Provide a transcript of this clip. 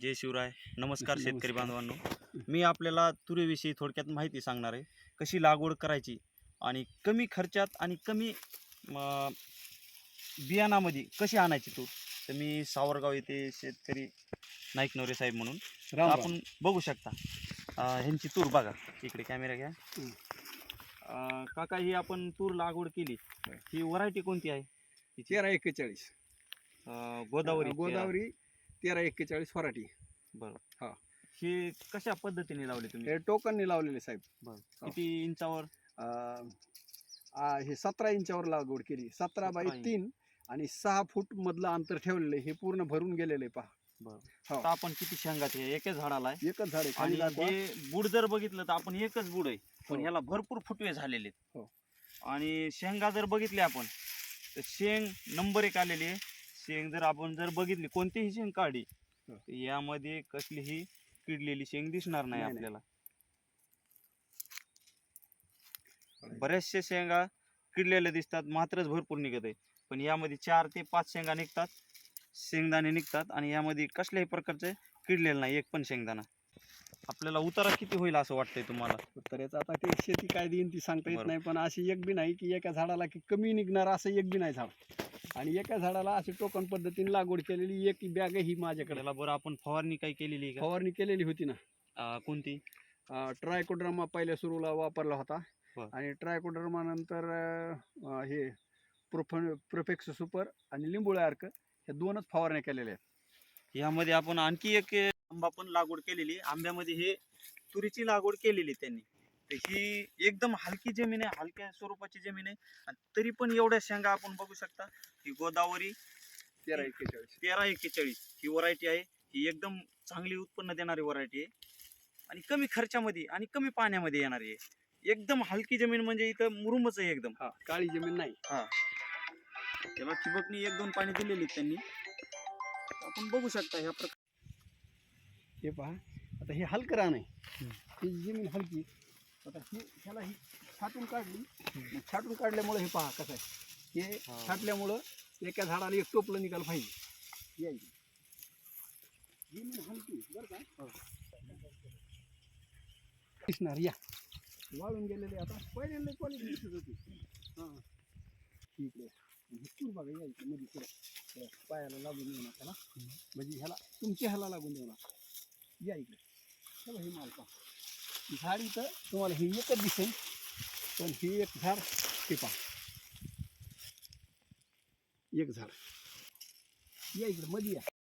जय शिवराय. नमस्कार शेतकरी. बांधवांनो. मी आपल्याला तुरीविषयी थोडक्यात माहिती सांगणार आहे. कशी लागवड करायची आणि कमी खर्चात आणि कमी बियाणामध्ये कशी आणायची तूर? तर मी सावरगाव येथे शेतकरी नाईक नवरे साहेब म्हणून. आपण बघू शकता ह्यांची तूर बघा. इकडे कॅमेरा घ्या. काका ही आपण तूर लागवड केली. ही व्हरायटी कोणती आहे? तेरा एक्केचाळीस गोदावरी. गोदावरी तेरा एक्केचाळीस फराठी बरं हा. हे कशा पद्धतीने लावले तुम्ही हे टोकनने लावलेले साहेब हो. किती इंचावर अं, आ, हे सतरा इंचावर लागवड केली सतरा बाय 17 इंच. तीन आणि सहा फूट मधलं अंतर ठेवलेलं आहे. हे पूर्ण भरून गेलेलं आहे पहा हो. आपण किती शेंगाचे आहे? एकच झाडाला आहे एकच झाड आहे आणि दाखवा हे बुड जर बघितलं तर आपण एकच बुड आहे पण हो. ह्याला भरपूर फुटवे झालेले आहेत हो. आणि शेंगा जर बघितली आपण तर शेंग नंबर एक आलेली आहे शेंग जर आपण जर बघितली कोणतीही शेंग काढली हो. तर यामध्ये कसलीही किडलेली शेंग दिसणार नाही नाही, नाही. आपल्याला बऱ्याचशा शेंगा किडलेल्या दिसतात मात्रच भरपूर निघत आहे पण यामध्ये चार ते पाच शेंगा निघतात शेंगदाणे निघतात आणि यामध्ये कसल्याही प्रकारचे किडलेलं नाही एक पण शेंगदाणा आपल्याला उतारा किती होईल असं वाटतंय तुम्हाला तर याचं आता ते शेती काय देईन ती सांगता येत बरोबर. नाही पण अशी एक बी नाही की एका झाडाला की कमी निघणार असं एक बी नाही झाड आणि एका झाडाला अशी टोकन पद्धतीने लागवड केलेली एक बॅग ही माझ्याकडे. त्याला बरं आपण फवारणी काही केलेली आहे का? फवारणी केलेली होती ना. अं, कोणती? ट्रायकोड्रामा पहिल्या सुरूला वापरला होता. बर. आणि ट्रायकोड्रामा नंतर अं, हे प्रोफन प्रोफेक्स सुपर आणि लिंबोळे अर्क हे दोनच फवारण्या केलेल्या आहेत. यामध्ये आपण आणखी एक अं, आंबा पण लागवड केलेली आहे. आंब्यामध्ये हे तुरीची लागवड केलेली आहे त्यांनी. तर ही एकदम हलकी जमीन आहे हलक्या स्वरूपाची जमीन आहे. आणि तरी पण एवढ्या शेंगा आपण बघू शकता. ही गोदावरी तेरा एक्केचाळीस. तेरा एक्केचाळीस. ही व्हरायटी आहे. ही एकदम चांगली उत्पन्न देणारी व्हरायटी आहे. आणि कमी खर्चामध्ये आणि कमी पाण्यामध्ये येणारी आहे. एकदम हलकी जमीन म्हणजे इथं मुरुमच आहे एकदम. हा काळी जमीन नाही. त्याला ठिबकनी एक दोन पाणी दिलेली त्यांनी. आपण बघू शकता ह्या प्रकार हे पहा आता हे हलकं रान आहे. ही जमीन हलकी. आता ही ह्याला ही छाटून काढली. मग छाटून काढल्यामुळं हे पहा कसं आहे. हे. छाटल्यामुळं एका झाडाला एक टोपलं निघालं पाहिजे. या इथे. ज़मीन हलकी बरं का? दिसणार या. वाळून गेलेले आता. पहिल्यांदा क्वालिटी दिसत होती. हाँ. ठीक आहे. हे तूर बघा या इथे मध्ये पुढं. पायाला लागून येऊ नका ना म्हणजे ह्याला तुमच्या ह्याला लागून देऊ नका या इकडे. चला हे माल पहा. झाड इथं तुम्हाला हे एकच दिसेल. पण हे एक झाड ते पहा. एक झाड. या इकडं मध्ये या.